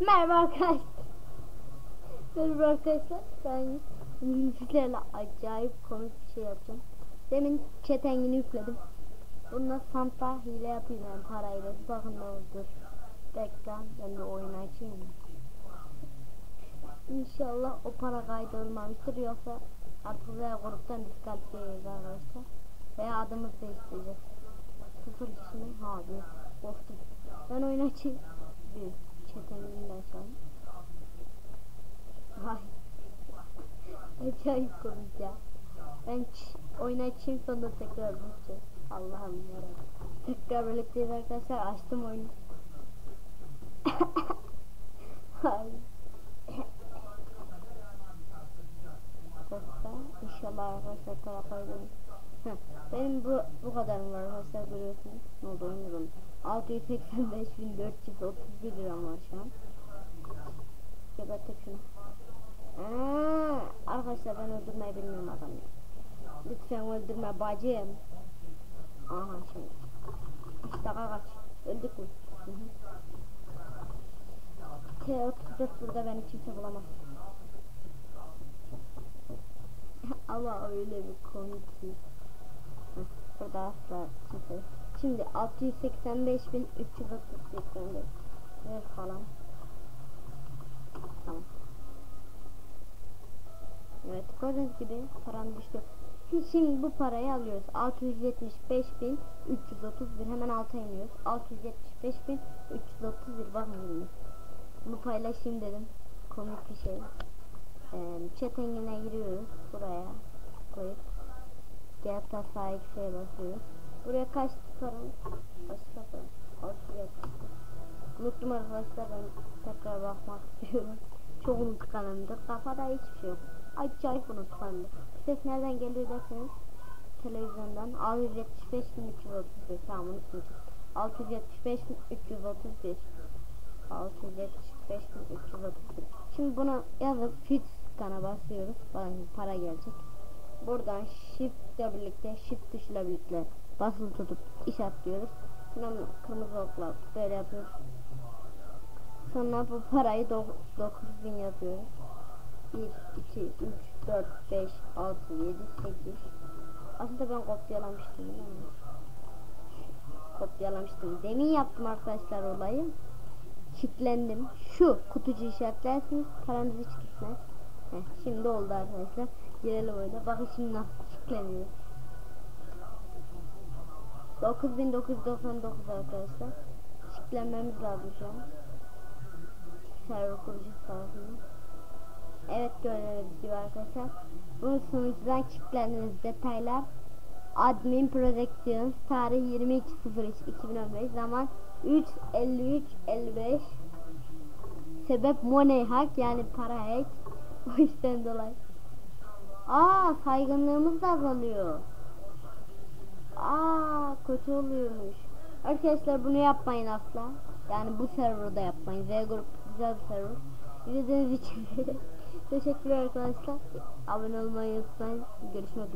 Merhaba arkadaşlar. Merhaba arkadaşlar. Ben sizlerle acayip komik bir şey yapacağım. Demin çetengini yükledim. Bununla Santa hile yapayım yani parayla. Bakın ne olur. Bekle ben de oyun açayım. İnşallah o para kaydolmamıştır yoksa artık veya gruptan diskalifiyeyiz arkadaşlar. Veya adımız değiştireceğiz. Sıfır kişi mi? Ha bir. Korktum. Ben oyun açayım. Bir. Çetenini de açalım. Vay. Acayip komik ya. Ben ç- oyun açayım sonra tekrar bulacağım. Allah'ım yarabbim. Tekrar birlikteyiz arkadaşlar. Açtım oyunu. Dokta. İnşallah arkadaşlar kaybedin. Benim bu bu kadarım var arkadaşlar görüyorsunuz. Ne oldu oynuyorum. 685.431 liram var şu an. Gebertip şunu. Aa, arkadaşlar ben öldürmeyi bilmiyorum adamı. Lütfen öldürme bacım. Aha şimdi. Dakika kaç. Öldük mü? Hı hı. T34 burada beni kimse bulamaz. Ama öyle bir komik ki. Burada asla kimse. Şimdi 685.331 ver falan. Tamam. Evet gördüğünüz gibi param düştü. Şimdi bu parayı alıyoruz. 675.331 hemen alta iniyoruz. 675.331 bakın şimdi. Bunu paylaşayım dedim. Komik bir şey. Ee, chat engeline giriyoruz. Buraya koyup GTA sahipseye basıyoruz. Buraya kaç param? 670. Unuttum arkadaşlar ben tekrar bakmak istiyorum. Çok unutkanımdır. Kafada hiçbir şey yok. Acayip unutkanımdır. Ses nereden geliyor derseniz televizyondan 675.331 tamam unutmuşum. 675.331 675.331 Şimdi bunu yazıp fit kana basıyoruz. Bakın para gelecek. Buradan shift ile birlikte shift tuşuyla birlikte basılı tutup işaretliyoruz. Sonra kırmızı okla böyle yapıyoruz. Sonra bu parayı 9000 yapıyoruz. 1, 2, 3, 4, 5, 6, 7, 8 Aslında ben kopyalamıştım? Kopyalamıştım. Demin yaptım arkadaşlar olayı. Kitlendim. Şu kutucu işaretlersiniz. Paranız hiç gitmez. Şimdi oldu arkadaşlar. Girelim oyuna. Bakın şimdi nasıl kitleniyor. 9999 arkadaşlar. Kitlenmemiz lazım şu an. Server kurucusu tarafından. Evet gördüğünüz gibi arkadaşlar. Bu sunucudan kilitlendiğiniz detaylar Admin Protections tarih 22.03.2015 zaman 3.53.55 Sebep money hack yani para hack o yüzden dolayı Aa saygınlığımız da azalıyor Aa kötü oluyormuş Arkadaşlar bunu yapmayın asla Yani bu serverda yapmayın Z grup güzel bir server İzlediğiniz için Teşekkürler arkadaşlar. Abone olmayı unutmayın. Görüşmek üzere.